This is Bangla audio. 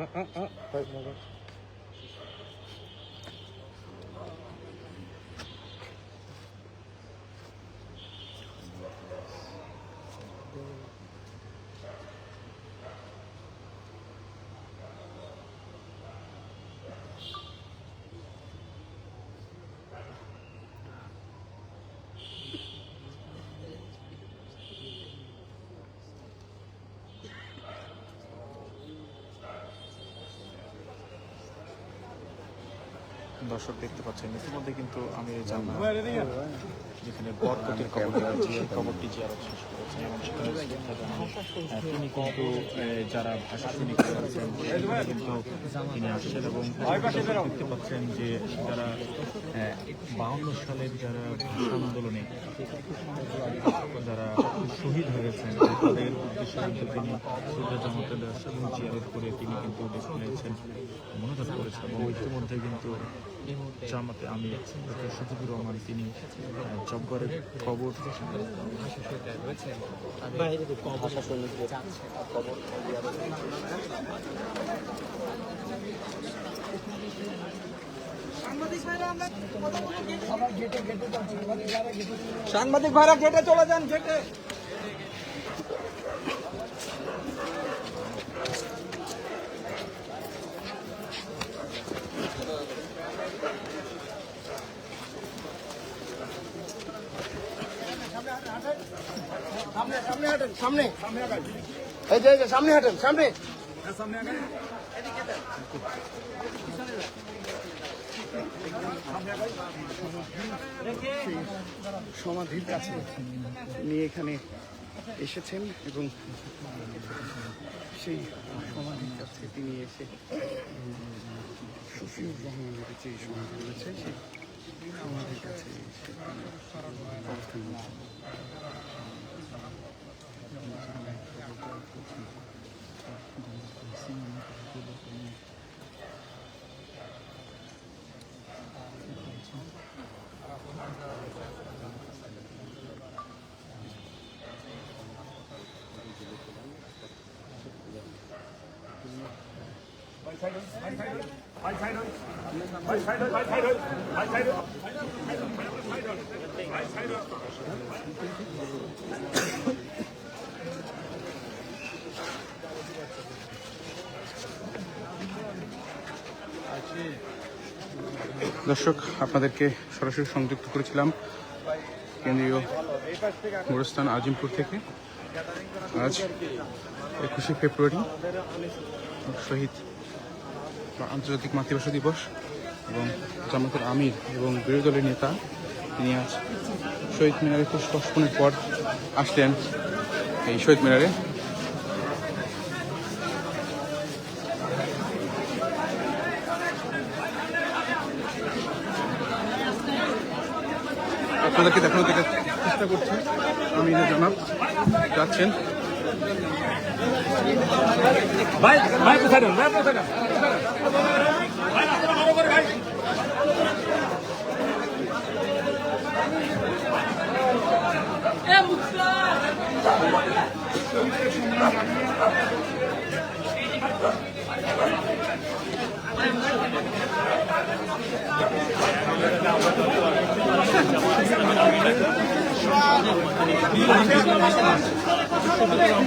嗯嗯嗯。可以 দর্শক দেখতে পাচ্ছেন ইতিমধ্যে কিন্তু আমি জানলাম যেখানে বরকতের খবর দিয়েছি এই খবরটি জিয়ারত শেষ করেছেন এবং সেখানে। তিনি কিন্তু যারা ভাষা সৈনিক আছেন কিন্তু তিনি আসছেন এবং দেখতে পাচ্ছেন যে যারা বাউন্ন সালের যারা ভাষা আন্দোলনে যারা শহীদ হয়েছেন, তাদের উদ্দেশ্যে কিন্তু তিনি শ্রদ্ধা জানাতে করে তিনি কিন্তু বেছে নিয়েছেন মনোযোগ করেছেন এবং ইতিমধ্যে কিন্তু জামাতে আমি ডক্টর শফিকুর রহমান তিনি আহ, জব্বরের খবর। সাংবাদিক ভাইরা গেটে চলে যান গেটে। সামনে সামনে সামনে। সামনে সামনে। সমাধির কাছে নিয়ে এখানে এসেছেন এবং সেই সমাধির কাছে তিনি এসে শফিউর রহমানের যে সমাধি রয়েছে। সেই সমাধির কাছে অবস্থান দর্শক আপনাদেরকে সরাসরি সংযুক্ত করেছিলাম কেন্দ্রীয় গোরস্থান আজিমপুর থেকে। আজ একুশে ফেব্রুয়ারি শহীদ আন্তর্জাতিক মাতৃভাষা দিবস এবং জামাতের আমির এবং বিরোধী দলের নেতা, তিনি আজ শহীদ মিনারে পুষ্পর্পণের পর আসলেন এই শহীদ মিনারে। আপনাদেরকে দেখানোর থেকে চেষ্টা করছি। আমি জানাব যাচ্ছেন। ভাই ভাই কোথায় ভাই কোথায় দেখেন